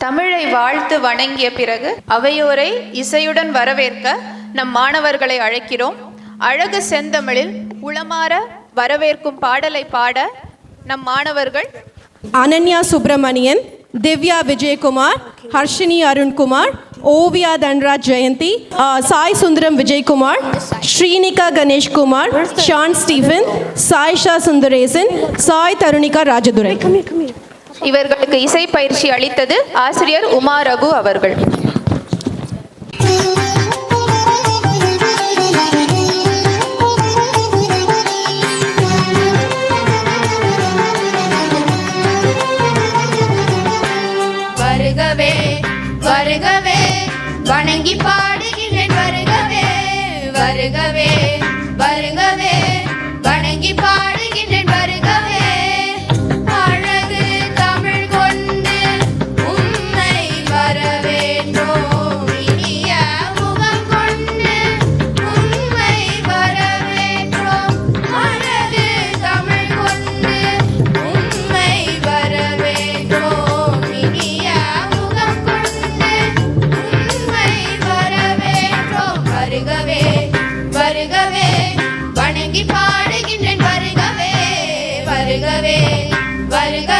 தமிழை வாழ்த்து வணங்கிய பிறகு அவையோரை இசையுடன் வரவேற்க நம் மாணவர்களை அழைக்கிறோம். அழகு செந்தமிழில் உளமாற வரவேற்கும் பாடலை பாட நம் மாணவர்கள் அனன்யா சுப்பிரமணியன் திவ்யா விஜயகுமார் ஹர்ஷினி அருண்குமார் ஓவியா தன்ராஜ் ஜெயந்தி சாய் சுந்தரம் விஜயகுமார் ஸ்ரீனிகா கணேஷ்குமார் ஷான் ஸ்டீஃபன் சாய்ஷா சுந்தரேசன் சாய் தருணிகா ராஜதுரை. இவர்களுக்கு இசை பயிற்சி அளித்தது ஆசிரியர் உமா ரகு அவர்கள். வருகவே வருகவே வணங்கி பாடுகிறேன் வருகவே வருகவே. வருகவே வருகவே வணங்கி பாடுகின்றேன் வருகவே வருகவே வருக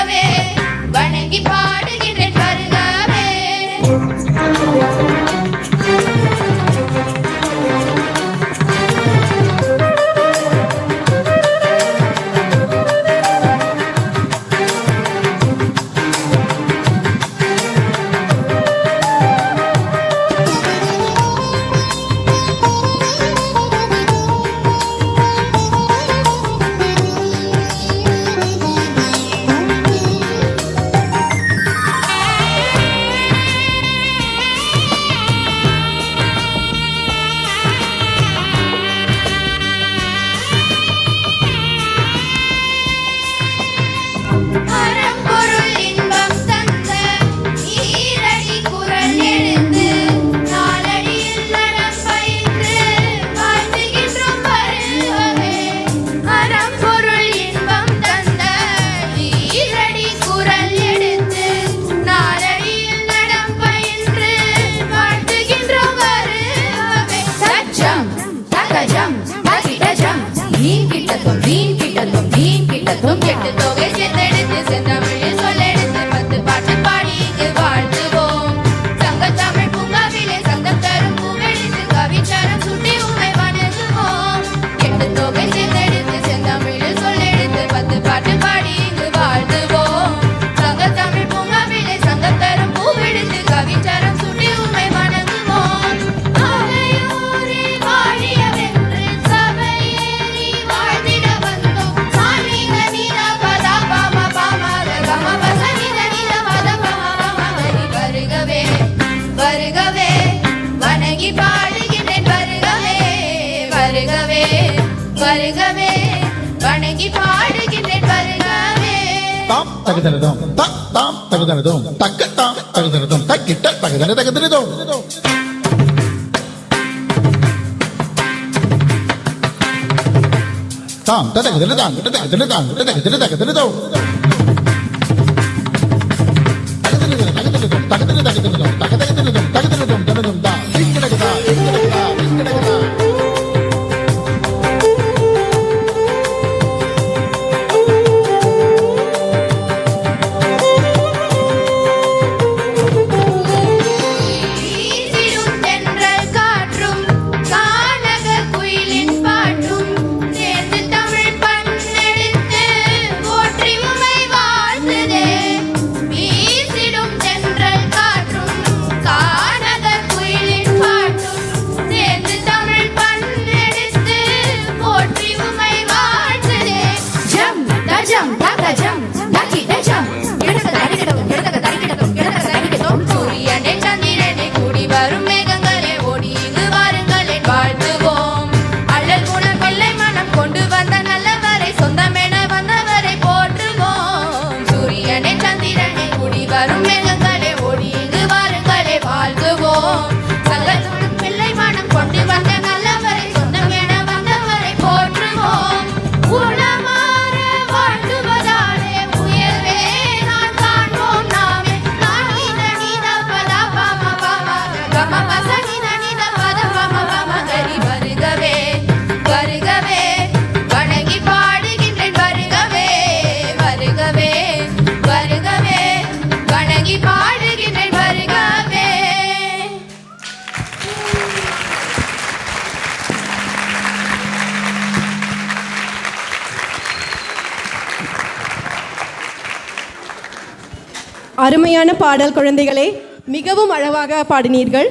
நோக்கி பாடுகின்றேன் வருகவே தாம் தகுதனதும் தக் தாம் தகுதனதும் தக்க தாம் தகுதனதும் தக்கிட்ட தகுதன தகுதனதும் தாம் தகுதன தாம் தகுதன தாம் தகுதன தகுதனதும் தகுதன தகுதனதும் தகுதன தகுதனதும் தகுதன தகுதனதும் அருமையான பாடல் குழந்தைகளே மிகவும் அழகாக பாடினீர்கள்.